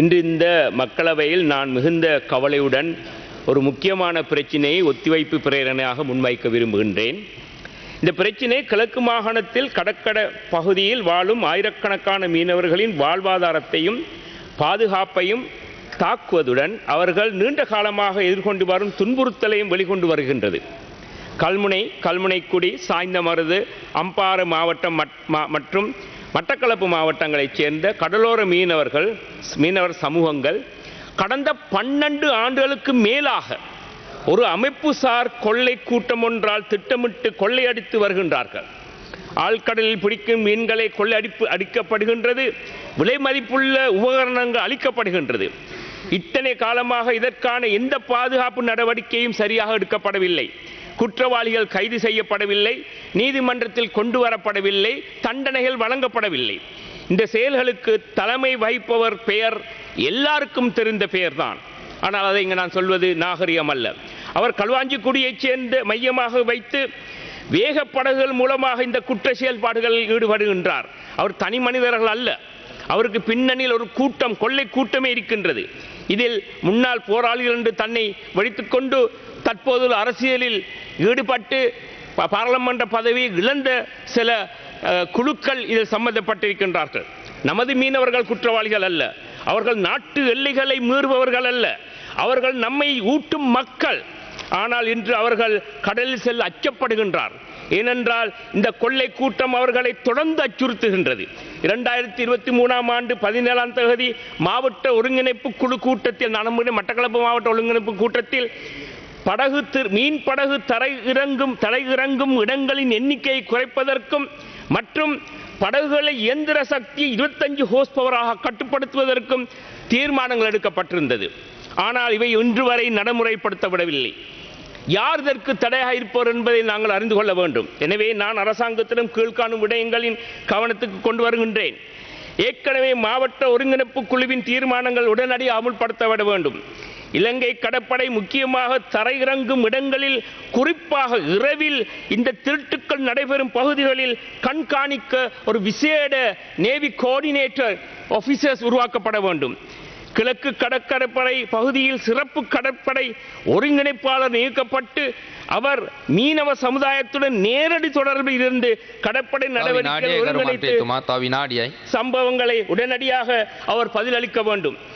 இன்று இந்த மக்களவையில் நான் மிகுந்த கவலையுடன் ஒரு முக்கியமான பிரச்சினையை ஒத்திவைப்பு பிரேரணையாக முன்வைக்க விரும்புகின்றேன். இந்த பிரச்சினை கிழக்கு மாகாணத்தில் கடற்கட பகுதியில் வாழும் ஆயிரக்கணக்கான மீனவர்களின் வாழ்வாதாரத்தையும் பாதுகாப்பையும் தாக்குவதுடன் அவர்கள் நீண்ட காலமாக எதிர்கொண்டு வரும் துன்புறுத்தலையும் வெளிக்கொண்டு வருகின்றது. கல்முனை கல்முனைக்குடி சாய்ந்தமருது அம்பாறு மாவட்டம் மட்- மா- மற்றும் மட்டக்களப்பு மாவட்டங்களைச் சேர்ந்த கடலோர மீனவர்கள் மீனவர் சமூகங்கள் கடந்த பன்னெண்டு ஆண்டுகளுக்கு மேலாக ஒரு அமைப்புசார் கொள்ளை கூட்டம் ஒன்றால் திட்டமிட்டு கொள்ளையடித்து வருகின்றார்கள். ஆழ்கடலில் பிடிக்கும் மீன்களை கொள்ளையடிப்பு அடிக்கப்படுகின்றது விலை மதிப்புள்ள உபகரணங்கள் அளிக்கப்படுகின்றது. இத்தனை காலமாக இதற்கான எந்த பாதுகாப்பு நடவடிக்கையும் சரியாக எடுக்கப்படவில்லை. குற்றவாளிகள் கைது செய்யப்படவில்லை நீதிமன்றத்தில் கொண்டு வரப்படவில்லை தண்டனைகள் வழங்கப்படவில்லை. இந்த செயல்களுக்கு தலைமை வகிப்பவர் பெயர் எல்லாருக்கும் தெரிந்த பெயர்தான். ஆனால் அதை இங்கு நான் சொல்வது நாகரிகம் அல்ல. அவர் களுவாஞ்சிக்குடியைச் சேர்ந்த மையமாக வைத்து வேக படகுகள் மூலமாக இந்த குற்ற செயல்பாடுகளில் ஈடுபடுகின்றார். அவர் தனி மனிதர்கள் அல்ல. அவருக்கு பின்னணியில் ஒரு கூட்டம் கொள்ளை கூட்டமே இருக்கின்றது. இதில் முன்னாள் போராளிகள் என்று தன்னை வெடித்துக்கொண்டு தற்போது அரசியலில் ஈடுபட்டு ப- பாராளுமன்ற பதவியை இழந்த சில குழுக்கள் இதில் சம்பந்தப்பட்டிருக்கின்றார்கள். நமது மீனவர்கள் குற்றவாளிகள் அல்ல. அவர்கள் நாட்டு எல்லைகளை மீறுபவர்கள் அல்ல. அவர்கள் நம்மை ஊட்டும் மக்கள். ஆனால் இன்று அவர்கள் கடலில் செல்ல அச்சப்படுகின்றார். ஏனென்றால் இந்த கொள்ளை கூட்டம் அவர்களை தொடர்ந்து அச்சுறுத்துகின்றது. இரண்டாயிரத்தி இருபத்தி மூணாம் ஆண்டு பதினேழாம் தேதி மாவட்ட ஒருங்கிணைப்பு குழு கூட்டத்தில் நடைமுறை மட்டக்களப்பு மாவட்ட ஒருங்கிணைப்பு கூட்டத்தில் படகு திரு- மீன் படகு தரை இறங்கும் தரை இறங்கும் இடங்களின் எண்ணிக்கையை குறைப்பதற்கும் மற்றும் படகுகளை இயந்திர சக்தி இருபத்தஞ்சு ஹோஸ் பவராக கட்டுப்படுத்துவதற்கும் தீர்மானங்கள் எடுக்கப்பட்டிருந்தது. ஆனால் இவை இன்று வரை நடைமுறைப்படுத்தப்படவில்லை. யார் இதற்கு தடையாக இருப்பவர் என்பதை நாங்கள் அறிந்து கொள்ள வேண்டும். எனவே நான் அரசாங்கத்திடம் கீழ்காணும் விடயங்களின் கவனத்துக்கு கொண்டு வருகின்றேன். ஏற்கனவே மாவட்ட ஒருங்கிணைப்பு குழுவின் தீர்மானங்கள் உடனடி அமுல்படுத்தப்பட வேண்டும். இலங்கை கடற்படை முக்கியமாக தரையிறங்கும் இடங்களில் குறிப்பாக இரவில் இந்த திருட்டுக்கள் நடைபெறும் பகுதிகளில் கண்காணிக்க ஒரு விசேட நேவி கோஆர்டினேட்டர் ஆஃபீஸர்ஸ் உருவாக்கப்பட வேண்டும். கிழக்கு கடற்கரைப்படை பகுதியில் சிறப்பு கடற்படை ஒருங்கிணைப்பாளர் நியமிக்கப்பட்டு அவர் மீனவ சமுதாயத்துடன் நேரடி தொடர்பில் இருந்து கடற்படை நடவடிக்கை ஒருங்கிணைத்து சம்பவங்களை உடனடியாக அவர் பதிலளிக்க வேண்டும்.